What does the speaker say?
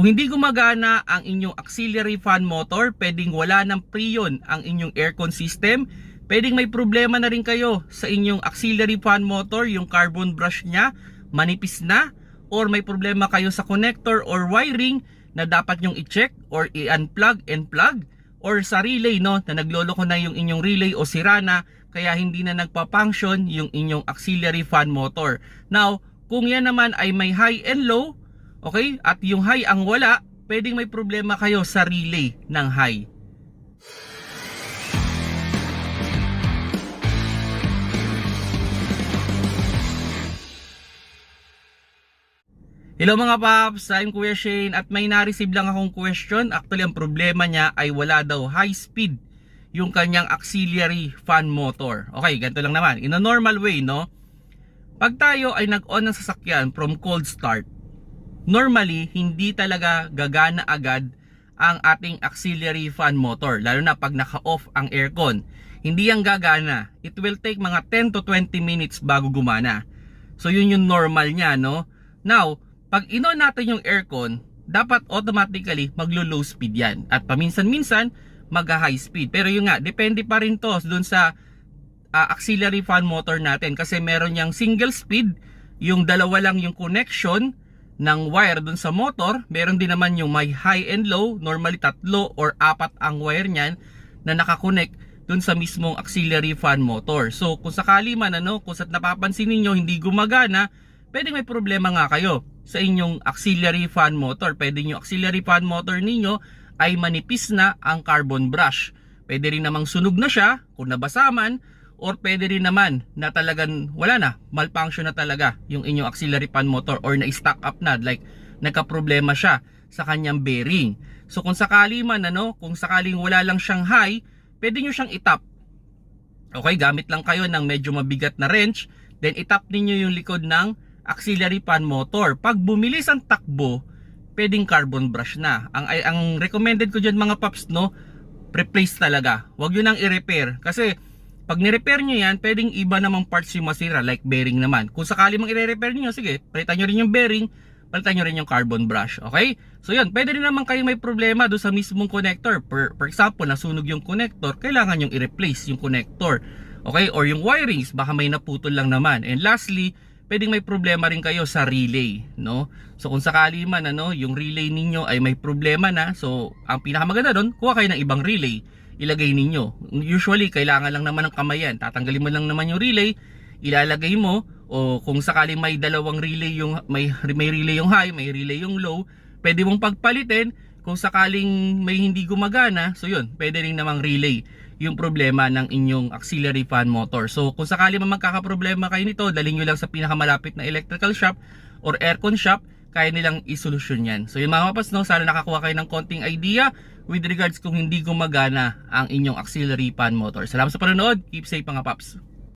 Kung hindi gumagana ang inyong auxiliary fan motor, pwedeng wala ng preyon ang inyong aircon system. Pwedeng may problema na rin kayo sa inyong auxiliary fan motor, yung carbon brush niya, manipis na, or may problema kayo sa connector or wiring na dapat nyong i-check or i-unplug and plug or sa relay no na nagloloko na yung inyong relay o sira na kaya hindi na nagpa-function yung inyong auxiliary fan motor. Now, kung yan naman ay may high and low, okay, at yung high ang wala, pwedeng may problema kayo sa relay ng high. Hello mga paps, I'm Kuya Shane at may na-receive lang akong question. Actually, ang problema niya ay wala daw high speed yung kanyang auxiliary fan motor. Okay, ganito lang naman. In a normal way, no? Pag tayo ay nag-on ng sasakyan from cold start, normally, hindi talaga gagana agad ang ating auxiliary fan motor. Lalo na pag naka-off ang aircon. Hindi yan gagana. It will take mga 10 to 20 minutes bago gumana. So, yun yung normal niya, no? Now, pag inon natin yung aircon, dapat automatically maglo-low speed yan. At paminsan-minsan, mag-high speed. Pero yun nga, depende pa rin to dun sa uh, auxiliary fan motor natin. Kasi meron niyang single speed, yung dalawa lang yung connection ng wire dun sa motor. Meron din naman yung may high and low, normally tatlo or apat ang wire niyan na nakakonect dun sa mismong auxiliary fan motor. So kung sakali man ano, kung sa napapansin ninyo hindi gumagana, pwedeng may problema nga kayo sa inyong auxiliary fan motor. Pwede yung auxiliary fan motor ninyo ay manipis na ang carbon brush. Pwede rin namang sunog na siya kung nabasa man or pwede rin naman na talagang wala na, malfunction na talaga yung inyong auxiliary fan motor or na-stack up na like nagka-problema siya sa kanyang bearing. So kung sakali man ano, kung sakaling wala lang siyang high, pwede nyo siyang itap. Okay, gamit lang kayo ng medyo mabigat na wrench, then itap ninyo yung likod ng auxiliary fan motor. Pag bumilis ang takbo, pwedeng carbon brush na. Ang ang recommended ko diyan mga paps no, replace talaga. Huwag niyo nang i-repair kasi pag ni-repair niyo yan, pwedeng iba namang parts yung masira like bearing naman. Kung sakali mang i-repair niyo, sige, palitan niyo rin yung bearing, palitan nyo rin yung carbon brush. Okay? So yun, pwede rin naman kayo may problema doon sa mismong connector. For, for example, nasunog yung connector, kailangan yung i-replace yung connector. Okay? Or yung wirings, baka may naputol lang naman. And lastly, pwedeng may problema rin kayo sa relay, no? So kung sakali man ano, yung relay ninyo ay may problema na, so ang pinakamaganda doon, kuha kayo ng ibang relay, ilagay ninyo. Usually kailangan lang naman ng kamayan. Tatanggalin mo lang naman yung relay, ilalagay mo o kung sakaling may dalawang relay yung may may relay yung high, may relay yung low, pwede mong pagpalitin kung sakaling may hindi gumagana, so yun, pwede rin namang relay yung problema ng inyong auxiliary fan motor. So kung sakali man magkakaproblema kayo nito, dalhin nyo lang sa pinakamalapit na electrical shop or aircon shop, kaya nilang isolusyon yan. So yung mga mapas, no, sana nakakuha kayo ng konting idea with regards kung hindi gumagana ang inyong auxiliary fan motor. Salamat sa panonood. Keep safe mga paps.